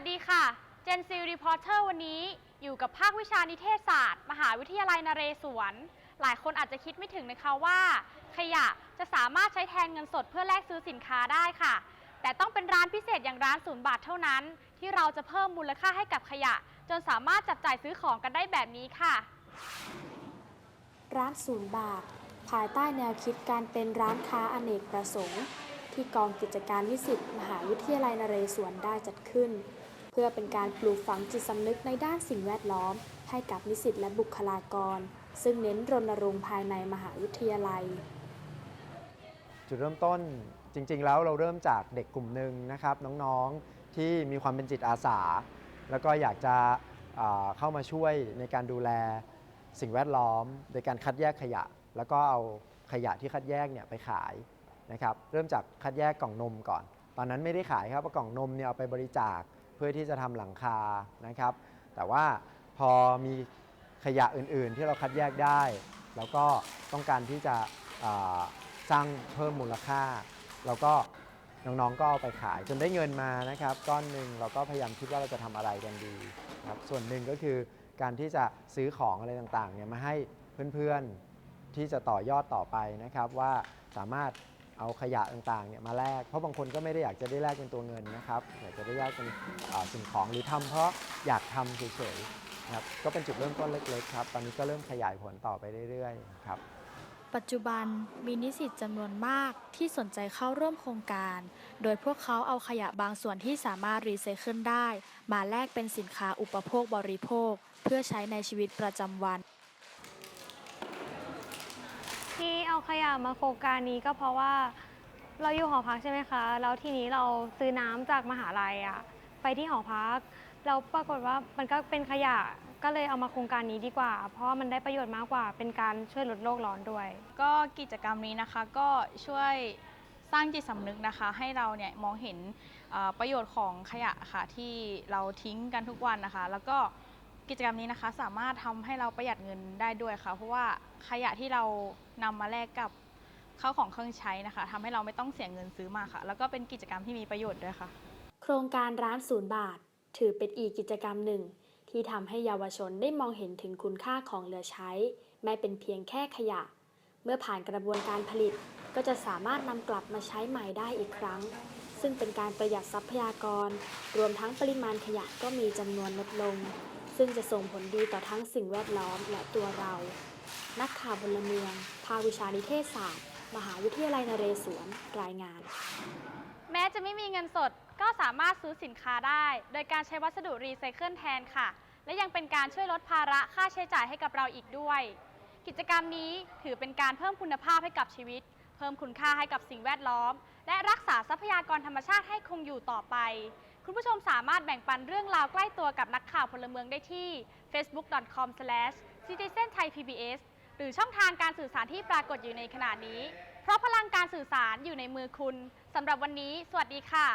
สดีค่ะ เจนซิลรีพอร์เตอร์วันนี้อยู่กับภาควิชานิเทศศาสตร์ มหาวิทยาลัยนเรศวร หลายคนอาจจะคิดไม่ถึงนะคะว่า ขยะจะสามารถใช้แทนเงินสดเพื่อแลกซื้อสินค้าได้ค่ะ แต่ต้องเป็นร้านพิเศษอย่างร้านศูนย์บาทเท่านั้น ที่เราจะเพิ่มมูลค่าให้กับขยะ จนสามารถจับจ่ายซื้อของกันได้แบบนี้ค่ะ ร้านศูนย์บาท ภายใต้แนวคิดการเป็นร้านค้าอเนกประสงค์ที่กองกิจการนิสิตมหาวิทยาลัยนเรศวรได้จัดขึ้น เพื่อเป็นการปลูกฝังจิตสำนึกในด้านสิ่งแวดล้อม ให้กับนิสิตและบุคลากร ซึ่งเน้นรณรงค์ภายในมหาวิทยาลัย จุดเริ่มต้นจริง ๆ แล้วเราเริ่มจากเด็กกลุ่มหนึ่งนะครับ น้องๆที่มีความเป็นจิตอาสา แล้วก็อยากจะเข้ามาช่วยในการดูแลสิ่งแวดล้อม โดยการคัดแยกขยะ แล้วก็เอาขยะที่คัดแยกเนี่ยไปขายนะครับ เริ่มจากคัดแยกกล่องนมก่อน ตอนนั้นไม่ได้ขายครับเพราะกล่องนมเนี่ยเอาไปบริจาค พื่อที่จะทำหลังคานะครับ แต่ว่าพอมีขยะอื่นๆ ที่เราคัดแยกได้ แล้วก็ต้องการที่จะสร้างเพิ่มมูลค่าเราก็น้องๆก็เอาไปขายจนได้เงินมานะครับ ก้อนหนึ่งเราก็พยายามคิดว่าเราจะทำอะไรกันดีครับส่วนหนึ่งก็คือการที่จะซื้อของอะไรต่างๆเนี่ยมาให้เพื่อนๆที่จะต่อยอดต่อไปนะครับว่าสามารถ เอาขยะต่างๆเนี่ยมาแลกเพราะบางคนก็ไม่ได้อยากจะได้แลกเป็นตัวเงินนะครับอยากจะได้แลกเป็นสิ่งของหรือทำเพราะอยากทำเฉยๆนะครับก็เป็นจุดเริ่มต้นเล็กๆครับตอนนี้ก็เริ่มขยายผลต่อไปเรื่อยๆครับปัจจุบันมีนิสิตจำนวนมากที่สนใจเข้าร่วมโครงการ โดยพวกเขาเอาขยะบางส่วนที่สามารถรีไซเคิลได้ มาแลกเป็นสินค้าอุปโภคบริโภค เพื่อใช้ในชีวิตประจำวัน ที่ เอาขยะมาโครงการนี้ก็เพราะว่าเราอยู่หอพักใช่ไหมคะ แล้วทีนี้เราซื้อน้ำจากมหาลัยอะไปที่หอพัก แล้วปรากฏว่ามันก็เป็นขยะ ก็เลยเอามาโครงการนี้ดีกว่า เพราะว่ามันได้ประโยชน์มากกว่า เป็นการช่วยลดโลกร้อนด้วย ก็กิจกรรมนี้นะคะก็ช่วยสร้างจิตสำนึกนะคะ ให้เราเนี่ยมองเห็นประโยชน์ของขยะค่ะที่เราทิ้งกันทุกวันนะคะ แล้วก็ กิจกรรมนี้นะคะ สามารถทำให้เราประหยัดเงินได้ด้วยค่ะ เพราะว่าขยะที่เรานำมาแลกกับข้าวของเครื่องใช้นะคะทำให้เราไม่ต้องเสียเงินซื้อมาค่ะ แล้วก็เป็นกิจกรรมที่มีประโยชน์ด้วยค่ะ โครงการร้านศูนย์บาท ถือเป็นอีกกิจกรรมหนึ่ง ที่ทำให้เยาวชนได้มองเห็นถึงคุณค่าของเหลือใช้ ไม่เป็นเพียงแค่ขยะ เมื่อผ่านกระบวนการผลิต ก็จะสามารถนำกลับมาใช้ใหม่ได้อีกครั้ง ซึ่งเป็นการประหยัดทรัพยากร รวมทั้งปริมาณขยะก็มีจำนวนลดลง ซึ่งจะส่งผลดีต่อทั้งสิ่งแวดล้อมและตัวเรา นักข่าวพลเมือง ภาควิชานิเทศศาสตร์ มหาวิทยาลัยนเรศวร รายงาน แม้จะไม่มีเงินสดก็สามารถซื้อสินค้าได้ โดยการใช้วัสดุรีไซเคิลแทนค่ะ และยังเป็นการช่วยลดภาระค่าใช้จ่ายให้กับเราอีกด้วย กิจกรรมนี้ถือเป็นการเพิ่มคุณภาพให้กับชีวิต เพิ่มคุณค่าให้กับสิ่งแวดล้อม และรักษาทรัพยากรธรรมชาติให้คงอยู่ต่อไปุณผู้ชมสามารถแบ่งปันเรื่องราวใกล้ตัวกับนักข่าวพลเมืองได้ที่ facebook.com/citizenthai.pbs หรือช่องทางการสื่อสารที่ปรากฏอยู่ในขณะนี้ เพราะพลังการสื่อสารอยู่ในมือคุณสำหรับวันนี้ สวัสดีค่ะ